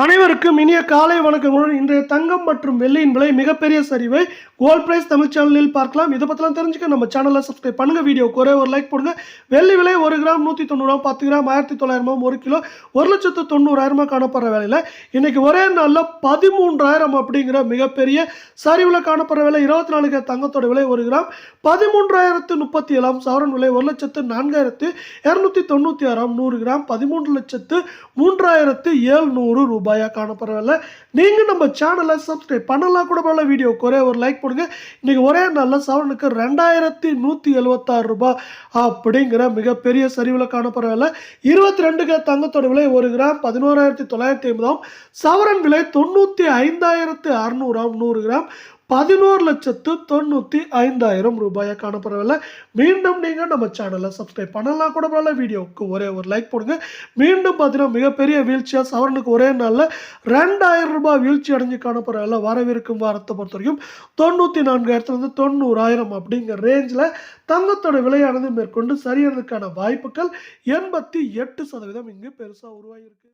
அனைவருக்கும் இனிய காலை வணக்கங்களுடன் இன்றைய தங்கம் மற்றும் வெள்ளியின் விலை மிகப்பெரிய சரிவை கோல்ட் பிரைஸ் தமிழ் சேனலில் பார்க்கலாம். இதை பற்றிலாம் தெரிஞ்சுக்க நம்ம சேனலை சப்ஸ்கிரைப் பண்ணுங்க. வீடியோ ஒரே ஒரு லைக் போடுங்க. வெள்ளி விலை ஒரு கிராம் நூற்றி தொண்ணூறுவா பத்து கிராம் ஆயிரத்தி தொள்ளாயிரமாம் ஒரு கிலோ ஒரு லட்சத்து தொண்ணூறாயிரமா காணப்படுற வேலையில் இன்றைக்கி ஒரே நாளில் பதிமூன்றாயிரம் அப்படிங்கிற மிகப்பெரிய சரிவில் காணப்படுற விலை இருபத்தி நாலு தங்கத்தோட விலை ஒரு கிராம் பதிமூன்றாயிரத்து முப்பத்தி ஏழாம் சவரன் விலை ஒரு லட்சத்து நான்காயிரத்து இரநூத்தி தொண்ணூற்றி ஆறாம் நூறு கிராம் பதிமூன்று லட்சத்து மூன்றாயிரத்து ஏழ்நூறு ரூபாய். ரூபாயாக காணப்படுறதில்ல நீங்கள் நம்ம சேனலை சப்ஸ்கிரைப் பண்ணலாம் கூட பரவாயில்ல வீடியோ ஒரே ஒரு லைக் போடுங்க. இன்றைக்கி ஒரே நல்ல சவரனுக்கு ரெண்டாயிரத்தி நூற்றி எழுபத்தாறு ரூபாய் அப்படிங்கிற மிகப்பெரிய சரிவில் காணப்படுறதில்ல இருபத்தி ரெண்டுக்கு தங்கத்தோட விலை ஒரு கிராம் பதினோராயிரத்தி தொள்ளாயிரத்தி ஐம்பதாம். சவரன் விலை தொண்ணூற்றி ஐந்தாயிரத்து அறநூறாம் நூறு கிராம். பதினோரு லட்சத்து தொண்ணூற்றி ஐந்தாயிரம் ரூபாயை காணப்படவில்லை. மீண்டும் நீங்கள் நம்ம சேனலை சப்ஸ்கிரைப் பண்ணலாம் கூட பரவாயில்ல. வீடியோவுக்கு ஒரே ஒரு லைக் போடுங்க. மீண்டும் பார்த்தீங்கன்னா மிகப்பெரிய வீழ்ச்சியாக சவரனுக்கு ஒரே நாளில் ரெண்டாயிரம் ரூபாய் வீழ்ச்சி அடைஞ்சு காணப்படவில்லை. வரவிருக்கும் வாரத்தை பொறுத்த வரைக்கும் தொண்ணூற்றி நான்காயிரத்துலேருந்து தொண்ணூறாயிரம் அப்படிங்கிற ரேஞ்சில் தங்கத்தோட விலையானது மேற்கொண்டு சரியானதுக்கான வாய்ப்புகள் எண்பத்தி எட்டு சதவீதம் இங்கு பெருசாக உருவாகியிருக்கு.